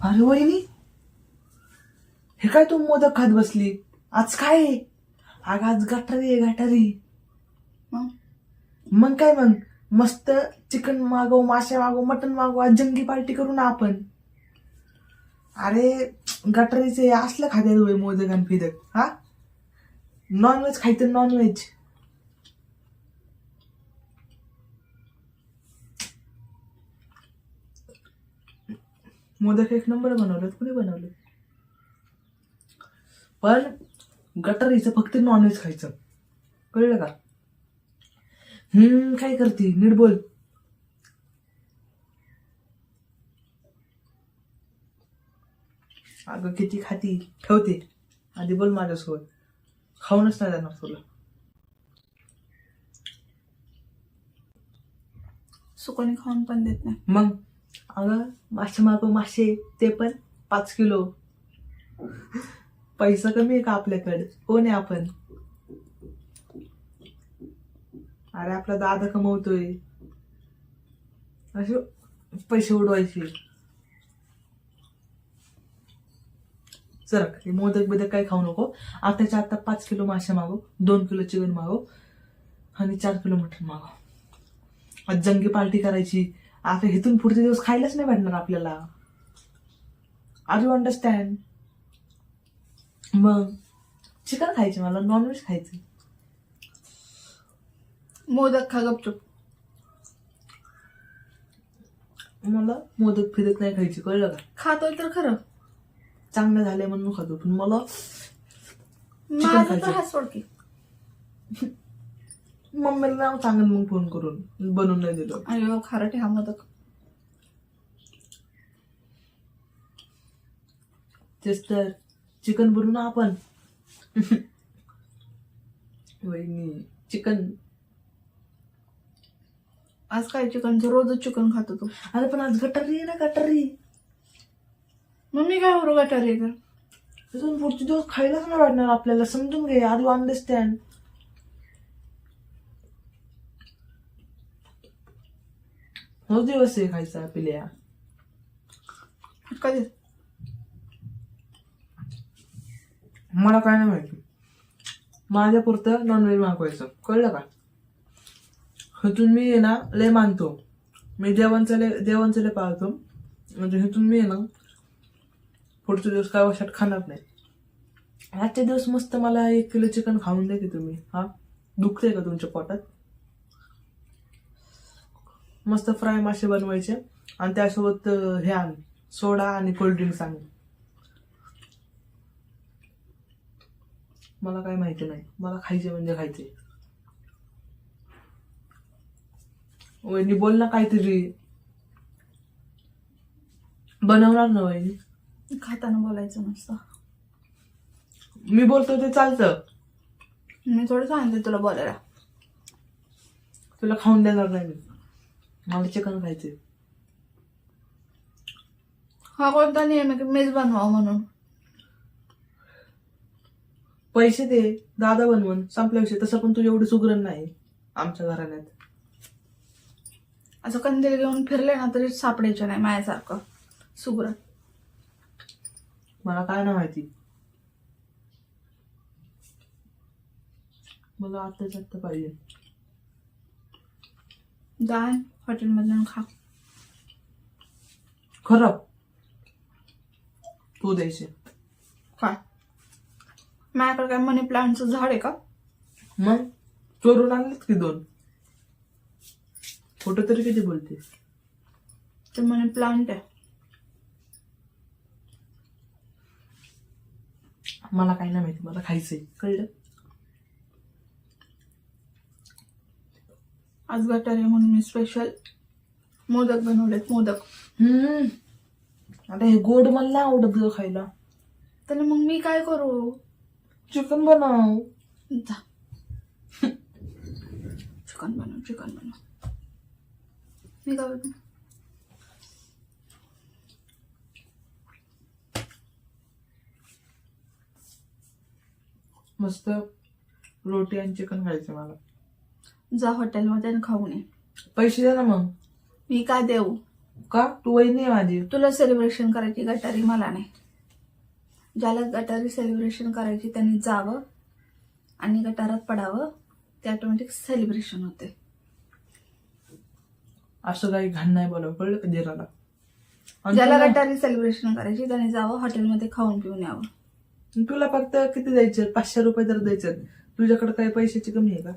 अरे वहिनी हे काय तू मोदक खात बसली? आज काय? आहे? अगं आज गटारी आहे गटारी. मग? काय मग? मस्त चिकन मागव मासे मागव मटन मागव आज जंगी पार्टी करू ना आपण. अरे गटारीचे असलं खात्यात होय मोदक आणि फिदक हा? नॉनव्हेज खायचं नॉनव्हेज मोदक एक नंबर बनवलेत कुणी बनवले पण गटारीचं फक्त नॉनव्हेज खायचं. कळलं का? हम्म काय करते? नीट बोल. अगं किती खाती? ठेवते. आधी बोल माझ्यासोबत. खाऊनच नाही जाणार तुला. सुकणी खाऊन पण देत नाही. मग? अगं मासे मागव मासे. ते पण पाच किलो. पैसा कमी आहे का आपल्याकडे? कोण आहे आपण? अरे आपला दादा कमवतोय. असे पैसे उडवायचे. सरक ते मोदक बिदक काही खाऊ नको. आताच्या आता पाच किलो मासे मागव दोन किलो चिकन मागव आणि चार किलो मटण मागव. आज जंगी पार्टी करायची. आता इथून पुढचे दिवस खायलाच नाही भेटणार आपल्याला. आर यू अंडरस्टँड मग चिकन खायचे मला नॉनव्हेज खायचं. मोदक खा गपचूप. मला मोदक फिरत नाही खायची कळलं का? खातोय तर खरं. चांगलं झालंय म्हणून खातो पण मला माझं खायचं. तर हात सोड की. मम्मीला नाव सांगेल मग फोन करून. बनवून नाही दिलं. खारट हा मोदक. तेच तर. चिकन बनवू ना आपण. वहिनी चिकन. आज काय चिकनचं रोजच चिकन खातो तू. अरे पण आज गटारी आहे ना गटारी. मग मी काय करू गटार तर? तिथून पुढचे दिवस खायलाच नाही वाटणार आपल्याला. समजून घे यू अंडरस्टँड हो दिवस आहे खायचा पिल्या कधी मला काय नाही माहिती माझ्या पुरतं नॉनव्हेज मागवायचं कळलं का हेतून मी ना लय मानतो मी देवांचं लय देवांचं लय पाळतो म्हणजे हेतून मी ना पुढचे दिवस काय वर्षात खाणार नाही आजचे दिवस मस्त मला एक किलो चिकन खाऊन द्या की तुम्ही हा दुखतंय का तुमच्या पोटात मस्त फ्राय मासे बनवायचे. आणि त्यासोबत हे आण सोडा आणि कोल्ड्रिंक्स आण. मला काय माहिती नाही. मला खायचे म्हणजे खायचे. वहिनी बोल ना काहीतरी. बनवणार ना वहिनी? खाताना बोलायचं नसतं मी बोलतो ते चालतं. मी थोडं सांगते तुला बोलायला. तुला खाऊन देणार नाही मी. मला चिकन खायचे हा कोणता नियम आहे की मीच बनवावं म्हणून पैसे दे दादा बनवून संपल्याविषयी तसं पण तू एवढी सुगरण नाही आमच्या घराण्यात असं कंदील घेऊन फिरले ना तरी सापडायचं नाही माझ्यासारखं सुग्र मला काय नाही माहिती मला आत्ताच आत्ता पाहिजे जाय हॉटेलमधून खा. खरं? तू द्यायचे काय? माझ्याकडे काय मनी प्लांटचं झाड आहे का? मग? चोरून आणलेत की दोन? फोटो तरी किती बोलते? ते मनी प्लांट आहे. मला काही नाही माहिती मला खायचंय. कळलं? आज गटार आहे म्हणून मी स्पेशल मोदक बनवलेत मोदक. हम्म. आता हे गोड मला नाही आवडत ग खायला. तर मग मी काय करू? चिकन बनव. जा. चिकन बनव चिकन बनव. मी काय बनवू? मस्त रोटी आणि चिकन खायचं मला. जा हॉटेलमध्ये आणि खाऊन ये पैसे द्या ना मग. मी काय देऊ? का? तू वहिनी आहे माझी. तुला सेलिब्रेशन करायची गटारी मला नाही. ज्याला गटारी सेलिब्रेशन करायची त्यांनी जावं आणि गटारात पडावं ते ऑटोमॅटिक सेलिब्रेशन होते. असं काही घाण नाही बोलावं कळलं का दिराला आणि ज्याला तुला- गटारी सेलिब्रेशन करायची त्याने जावं हॉटेलमध्ये खाऊन पिऊन यावं. तुला फक्त किती द्यायचे? पाचशे रुपये तर द्यायचे. तुझ्याकडे काही पैशाची कमी आहे का.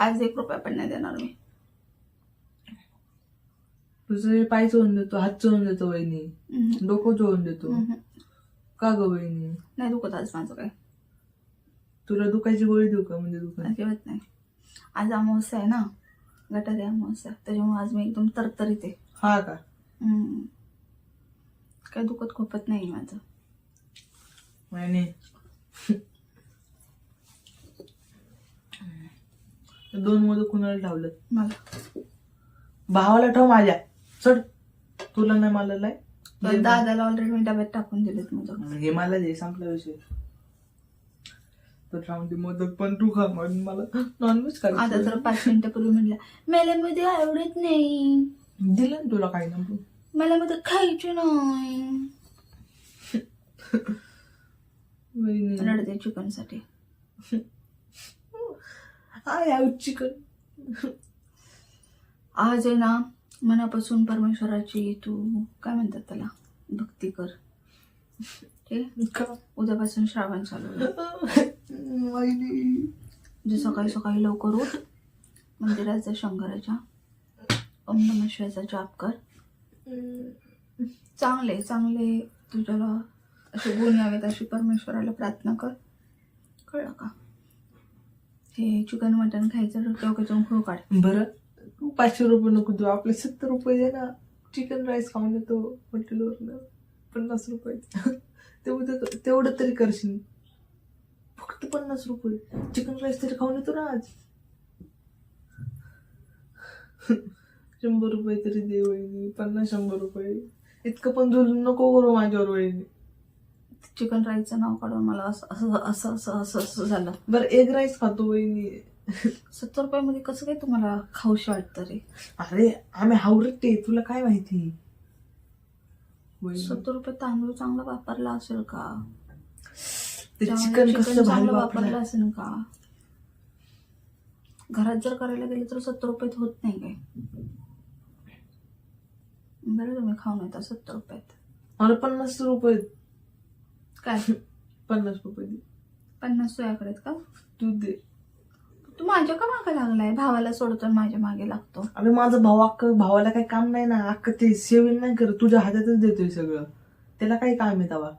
आज एक रुपया पण नाही देणार मी. तुझं पाय चोळून देतो हात चोळून देतो वहिनी. डोकं चोळून देतो. का ग वहिनी? नाही दुखत आज माझं काय तुला दुखायची गोळी देऊ का म्हणजे दुखा अजिबात नाही. आज अमावस्या आहे ना. गटारी अमावस्या. त्याच्यामुळे आज मी एकदम तरतरीत आहे. हा का. काय दुखत खोपत नाही माझं. वहिनी दोन मोदक कुणाला ठेवलं मला. भावाला ठेव माझ्या. चढ. तुला नाही मला लय. दादाला ऑलरेडी मी डब्यात टाकून दिलेत हे मला दे संपला विषय. तर राहून दे मोदक पण तू खा. म्हणून मला नॉनव्हेज आता तर पाच मिनिटापूर्वी म्हटलं. मला मध्ये आवडत नाही. दिलं ना तुला काही ना मला मध्ये खायचे नाही. रडते चिकनसाठी आय हॅव चिकन आज आहे ना मनापासून परमेश्वराची तू काय म्हणतात त्याला? भक्ती कर. ठीक उद्यापासून श्रावण चालू जे सकाळी सकाळी लवकर उठ. मंदिराचा शंकराच्या. ओम नम शिवायचा जाप कर. चांगले चांगले तुझ्याला असे गुण यावेत अशी परमेश्वराला प्रार्थना कर. कळलं का? हे चिकन मटन खायचं डोक्यातून खूळ काढ. बरं. तू पाचशे रुपये नको देऊ. आपले सत्तर रुपये दे ना. चिकन राईस खाऊन येतो हॉटेलवरनं. पन्नास रुपये. तेवढं तेवढं तरी करशील. फक्त पन्नास रुपये. चिकन राईस तरी खाऊन येतो ना आज. शंभर रुपये तरी दे वहिनी. पन्नास शंभर रुपये. इतकं पण जुलून नको करू माझ्यावर वहिनी. चिकन राईसचं नाव काढून मला असं असं असं असं असं असं झालं. बरं एग राईस खातो वहिनी. सत्तर रुपयामध्ये कसं काय तुम्हाला खाऊशी वाटतं रे? अरे आम्ही हावरटे तुला काय माहिती? सत्तर रुपये तांदूळ चांगला वापरला असेल का? ते चिकन कसं चांगलं वापरलं वापरलं असेल का? घरात जर करायला गेलं तर सत्तर रुपयात होत नाही काय? बरं तुम्ही खाऊन येता सत्तर रुपयात. मला पन्नास रुपये काय? पन्नास रुपये दे. पन्नास आहेत का? तू दे. तू माझ्या का मागे लागलाय? भावाला सोडतो आणि माझ्या मागे लागतो. अरे माझा भाऊ अक्क भावाला काही काम नाही ना. अक्क ते सेविंग नाही करत. तुझ्या हातातच देतोय सगळं. त्याला काही काम आहे तवा.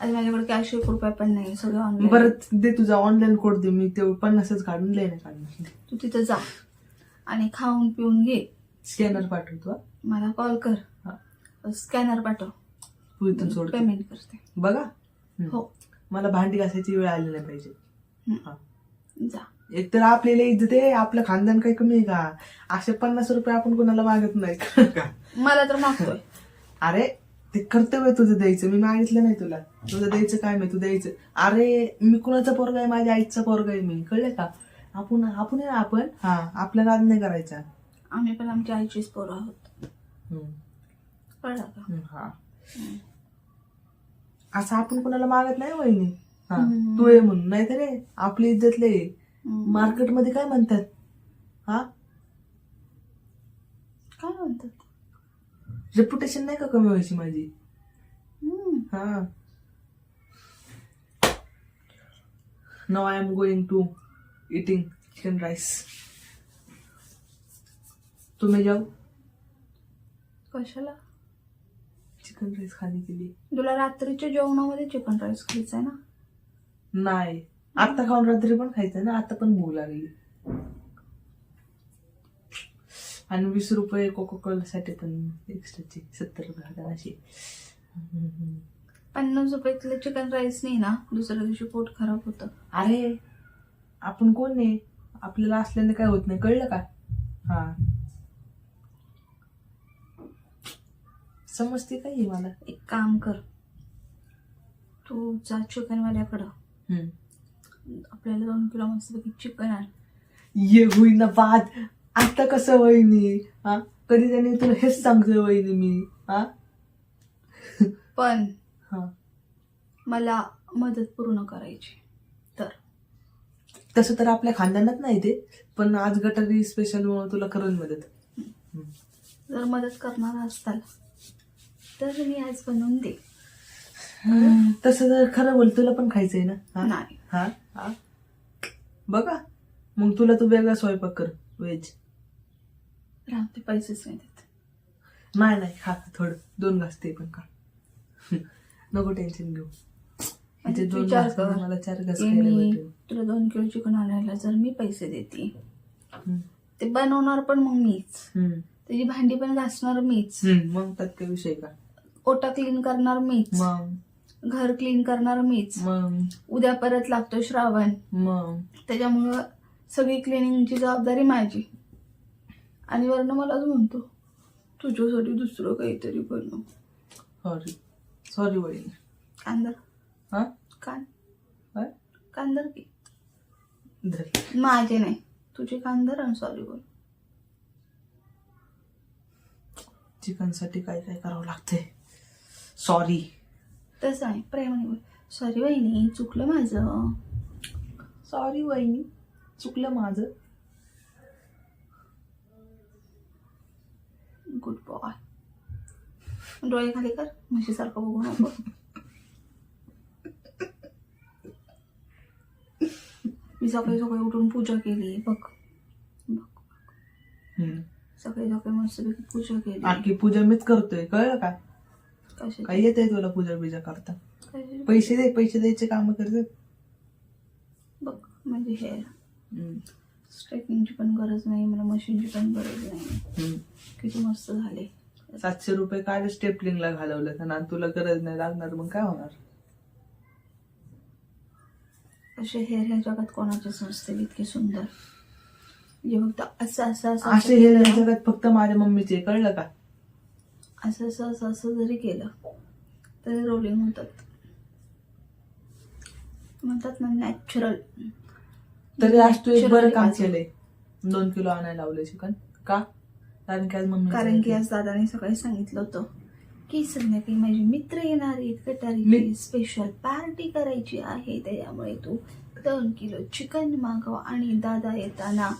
आणि माझ्याकडे कॅश एक रुपया पण नाही. सगळं ऑनलाईन बरं दे तुझा ऑनलाईन कोड दे. मी ते पन्नासच काढून लय नाही काढून तू तिथं जा. आणि खाऊन पिऊन घे. स्कॅनर पाठवतो. मला कॉल कर. स्कॅनर पाठव. इथून सोडतो पेमेंट करते. बघा. हो. मला भांडी घासायची वेळ आली नाही पाहिजे. हा. जा. एक तर आपल्याला इज्जत आहे आपलं खानदान काही कमी आहे का? असे पन्नास रुपये आपण कोणाला मागत नाही. का? मला तर मागतोय. अरे ते कर्तव्य तुझं द्यायचं. मी मागितलं नाही तुला. तुझं द्यायचं काय मी? तू द्यायचं. अरे मी कुणाचा पोरगा आहे? माझ्या आईचा पोरगा आहे मी. कळलं का? आपण आपण आहे आपण. हा. आपला नाद नाही करायचा. आम्ही पण आमच्या आईचीच पोरं आहोत. कळलं का? हा. असं आपण कोणाला मागत नाही वहिनी. हा. तू आहे म्हणून. नाही तर रे आपली इज्जत लय आहे. हम्म. मार्केटमध्ये काय म्हणतात? हा? काय म्हणतात? रेप्युटेशन नाही का कमी व्हायची माझी. हा. नाव I am going to eating chicken rice तुम्ही जाऊ. कशाला? चिकन राईस के लिए तुला रात्रीच्या जेवणामध्ये चिकन राईस खायचंय ना? नाही. आता खाऊन रात्री पण खायचं ना आता पण भूक लागली. आणि वीस रुपये कोको कोलासाठी पण एक्स्ट्राचे सत्तर रुपये हजार हम्म. पन्नास रुपयातलं चिकन राईस नाही ना दुसऱ्या दिवशी पोट खराब होतं. अरे आपण कोण आहे? आपल्याला असल्याने काय होत नाही कळलं का? हा. समजते काय हे मला? एक काम कर. तू जा चिकनवाल्याकडं. आपल्याला दोन किलो मस्तपैकी चिकन आण. ये होईना बाद. आता कसं वहिनी हा? कधी त्याने तुला हेच सांगतोय वहिनी मी? हा? पण हा. मला मदत पूर्ण करायची तर. तसं तर आपल्या खानदानात नाही ते पण आज गटारी स्पेशल म्हणून तुला करून मदत. जर मदत करणार असताल तर मी आज बनवून दे. तसं तर खरं बोल तुला पण खायचंय ना? हा? नाही. हा? हा? बघा. मग तुला तू वेगळा स्वयंपाक कर व्हेज. राम ते पैसेच नाही देत. नाही नाही खा थोडं. दोन घास ते पण खा. नको टेन्शन घेऊ. म्हणजे इथे दोन विचार घास कर. नाही, मला चार घास की खायला मी भेटेल. तुला दोन किलो चिकन आणायला जर मी पैसे देते. हम्म. ते बनवणार पण मग मीच. हम्म. त्याची भांडी पण घासणार मीच. हम्म, मग त्यात काय विषय का? ओटा क्लीन करणार मीच. मग. घर क्लीन करणार मीच. मग. उद्या परत लागतो श्रावण. मग. त्याच्यामुळं सगळी क्लिनिंगची जबाबदारी माझी. आणि वरनं मलाच म्हणतो तुझ्यासाठी दुसरं काहीतरी बनव. सॉरी सॉरी वहिनी. कांदर हा? कान. काय? कांदर की धर. माझे नाही. तुझे कांदर आणि सॉरी बोल. चिकनसाठी काय काय करावं लागतंय? सॉरी तसं आहे. प्रेमाने बोल. सॉरी वहिनी चुकलं माझं. सॉरी वहिनी चुकलं माझं. गुड बॉय डोळे खाली कर. म्हशीसारखं बघू नको. मी सकाळी सकाळी उठून पूजा केली. बघ. बघ हम्म. सकाळी सकाळी मस्तपैकी पूजा केली. आखी पूजा मीच करतोय. कळलं का? काय येतंय तुला पूजा बिजा करता? पैसे दे. पैसे द्यायचे काम करत. बघ म्हणजे हेअर स्ट्रेटनिंगची पण गरज नाही मला मशीनची पण गरज नाही. किती मस्त झाले. सातशे रुपये काय स्टेपलिंगला घालवलं तर? ना तुला गरज नाही लागणार मग काय होणार? असे हेअर ह्या जगात कोणाचेच नसते इतके सुंदर? जे फक्त असं असं असं असे हे या जगात फक्त माझ्या मम्मीचे आहे, कळलं का? असं असं असं असं जरी केलं तरी रोलिंग होतात म्हणतात ना नॅचरल तरी आज तू एक बरं काम केलंय. दोन किलो आणायला लावलं चिकन. का? कारण की आज मम्मी कारण की आज दादाने सकाळी सांगितलं होतं की संध्याकाळी माझे मित्र येणार आहेत कटारीची मी- स्पेशल पार्टी करायची आहे त्याच्यामुळे तू दोन किलो चिकन मागव. आणि दादा येताना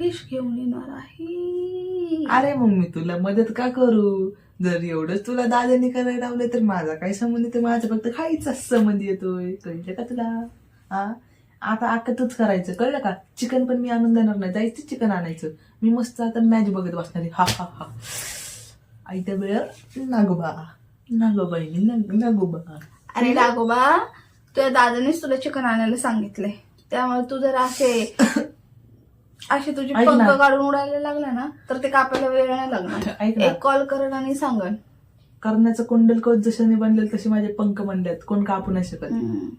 फिश घेऊन येणार आहे. अरे मग मी तुला मदत का करू? जर एवढंच तुला दादाने करायला लावलं तर माझा काय संबंध येतो माझा फक्त खायचाच संबंध येतोय. कळलं का तुला? हा आता आता तूच करायचं. कळलं का? चिकन पण मी आणून देणार नाही. जायचं चिकन आणायचं. मी मस्त आता मॅच बघत बसणार. हा हा हा. आयत्या वेळ नागोबा. नागोबाईनी नाग- नागोबा. अरे लागोबा तुझ्या दादानेच तुला चिकन आणायला सांगितलंय. त्यामुळे तू जर असे असे तुझे ऐक पंख ना. काढून उडायला लागला ना तर ते कापायला वेळ नाही लागणार. ना. एक कॉल करण आणि सांगन. करण्याचं कुंडल कोच जशाने बनलेल तसे माझे पंख बनलेत. कोण कापू नाही शकत.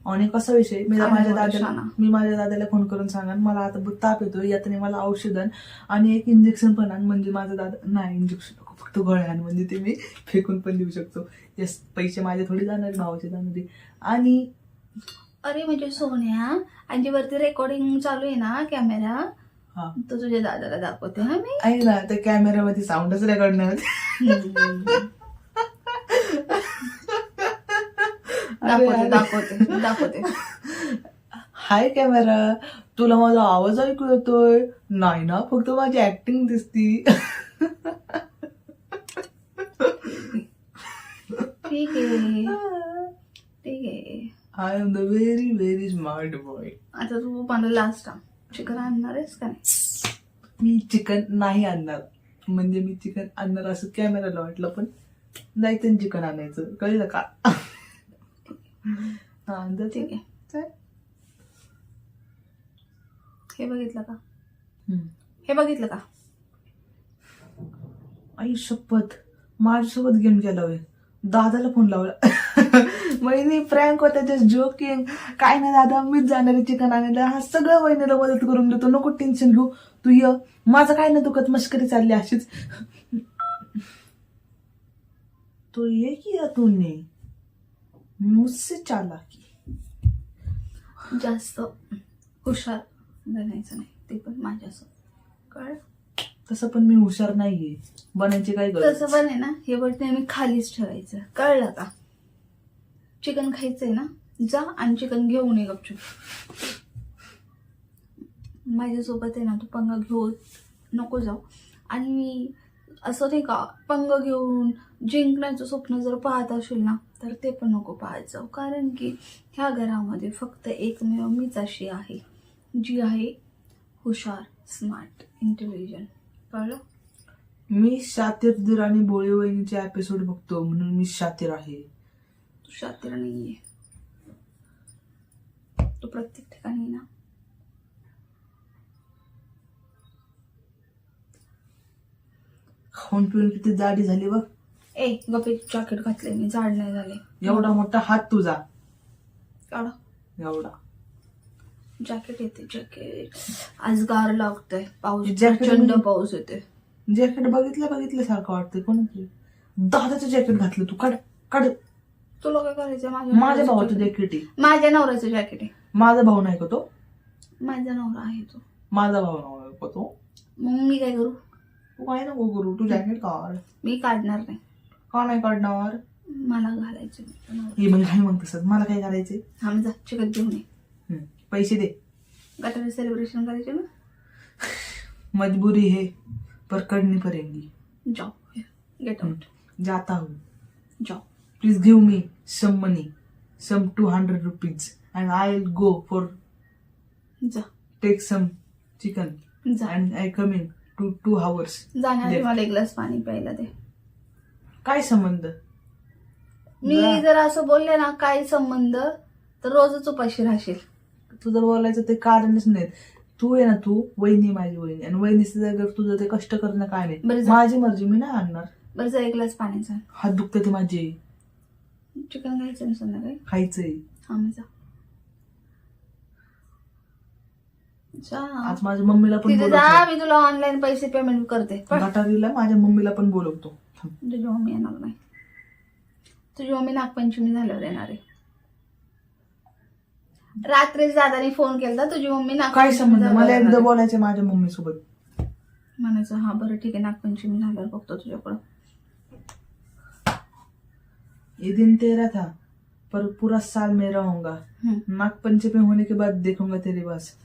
आणि कसा विषय मी आणि माझ्या दादाला. मी माझ्या दादाला फोन करून सांगा मला आता ब- ताप येतोय यातने मला औषध आण. एक इंजेक्शन पण आण म्हणजे माझा दादा नाही इंजेक्शन नको फक्त गोळ्या आण म्हणजे ते मी फेकून पण देऊ शकतो. यस पैसे माझे थोडी जाणार भावाचे जाणार. आणि अरे म्हणजे सोन्या आणि जी वरती रेकॉर्डिंग चालू आहे ना कॅमेरा तो तुझ्या दादाला दाखवते हा मी. ऐक ना त्या कॅमेऱ्यामध्ये साऊंडच रेकॉर्ड नाही होत. दाखवते. दाखवते दाखवते. हाय कॅमेरा तुला माझा आवाज ऐकू येतोय? नाही ना फक्त माझी ऍक्टिंग दिसती. ठीक आहे. ठीक आहे. I am the very very smart boy आता तू मला लास्ट चिकन आणणार आहेस का नाही? मी चिकन नाही आणणार. म्हणजे मी चिकन आणणार असं कॅमेराला वाटलं पण जायचं चिकन आणायचं. कळलं का? हा ठीक आहे. हे बघितलं का? हम्म. हे बघितलं का? आई शपथ. माझ्यासोबत गेम केला होय. दादाला फोन लावला. वहिनी फ्रँक होता जस्ट जोकिंग काय नाही दादा मीच जाणार आहे चिकन आणायला. हा सगळं वहिनीला मदत करून देतो. नको टेन्शन घेऊ. तू ये. माझं काय नाही दुखत मस्करी चालली अशीच. तो ये किया तूने मुझसे चालाकी. जास्त हुशार बनायचं नाही. ते पण माझ्यासोबत. कळ तसं पण मी हुशार नाहीये. बनायची काय तसं पण आहे ना? हे बट नेहमी खालीच ठेवायचं. कळलं का? चिकन खायचंय ना जा आणि चिकन घेऊन ये गपचूप. माझ्यासोबत आहे ना तू पंगा घेऊ नको जाऊ. आणि मी असं नाही का पंग घेऊन जिंकण्याचं स्वप्न जर पाहत असेल ना तर ते पण नको पाहत जाऊ. कारण की ह्या घरामध्ये फक्त एकमेव मीच अशी आहे जी आहे हुशार स्मार्ट इंटेलिजंट कळलं? मी शातीर दीर आणि बोळे वहिनीचे एपिसोड बघतो म्हणून मी शातीर आहे. शातीर नाहीये. तू प्रत्येक ठिकाणी ना खाऊन पिऊन किती जाडी झाली बघ. ए गपे जॅकेट घातले मी जाड नाही झाले. एवढा मोठा हात तुझा. काढा एवढा. जॅकेट येते जॅकेट आज गार लागतंय. पाऊस प्रचंड पाऊस येते जॅकेट बघितलं बघितल्यासारखं वाटतंय कोणाचं? दादाचं जॅकेट घातलं तू. काढ काढ. तुला काय करायचं माझ्या माझ्या भावाचं. जॅकेट आहे माझ्या नवऱ्याचं जॅकेट आहे. माझा भाऊ नाही का तो? माझा नवरा आहे तो. माझा भाऊ नाही का तो? मग मी काय करू? तू काय नको करू तू जॅकेट काढ. मी काढणार नाही. का नाही काढणार? मला घालायचं नाही. नवरा. हे मग काय मग तसं मला काय करायचंय? हा मग जा चिकन घेऊन ये. हम्म, पैसे दे. गटारी सेलिब्रेशन करायचे ना? मजबूरी है. पर करनी पड़ेगी जाओ गेट आउट जाता हूँ. जाओ please give me some money some two hundred rupees and I will go for जा. टेक सम चिकन जा. And I come in to two hours जाण्याआधी. मला एक ग्लास पाणी प्यायला दे. काय संबंध? मी जा. जर असं बोलले ना काय संबंध? तर रोजच उपाशी राहशील. तुझं बोलायचं ते कारणच नाही तू आहे ना तू वहिनी माझी वहिनी. आणि वहिनीच्या जागेवर तुझं ते कष्ट करणं काय बरं नाही जा. माझी मर्जी मी नाही आणणार बरं जा एक ग्लास पाण्याचा हात दुखते ते माझे. चिकन घ्यायचं ना संध्याकाळी खायचंय. हा मग जा. जा. आज माझ्या मम्मीला पण तिथे जा मी तुला ऑनलाईन पैसे पेमेंट करते. पण गटारीला माझ्या मम्मीला पण बोलवतो. तुझी मम्मी येणार नाही. तुझी मम्मी नागपंचमी झाल्यावर येणार आहे. रात्रीच दादाने फोन केला तुझी मम्मी काय संबंध? झाल्यावर मला येणार एकदा आहे. बोलायचं माझ्या मम्मी सोबत म्हणायचं हा बरं ठीक आहे नागपंचमी झाल्यावर बघतो तुझ्याकडं. दिन तेरा था पर पूरा साल मैं रहूंगा हम्म, नाग पंचमी होने के बाद देखूंगा तेरे पास।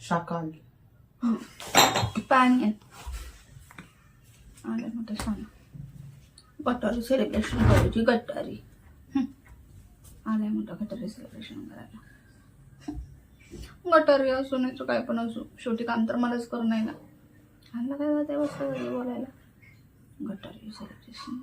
शाकाल आलं मोठं सांग गटारी सेलिब्रेशन करायची गटारी हम्म. आलंय मोठं गटारी सेलिब्रेशन करायला। गटारी असू नाही तर काय पण असू शेवटी काम तर मलाच करू नाही ना. आणलं काय बस बोलायला? गटारी सेलिब्रेशन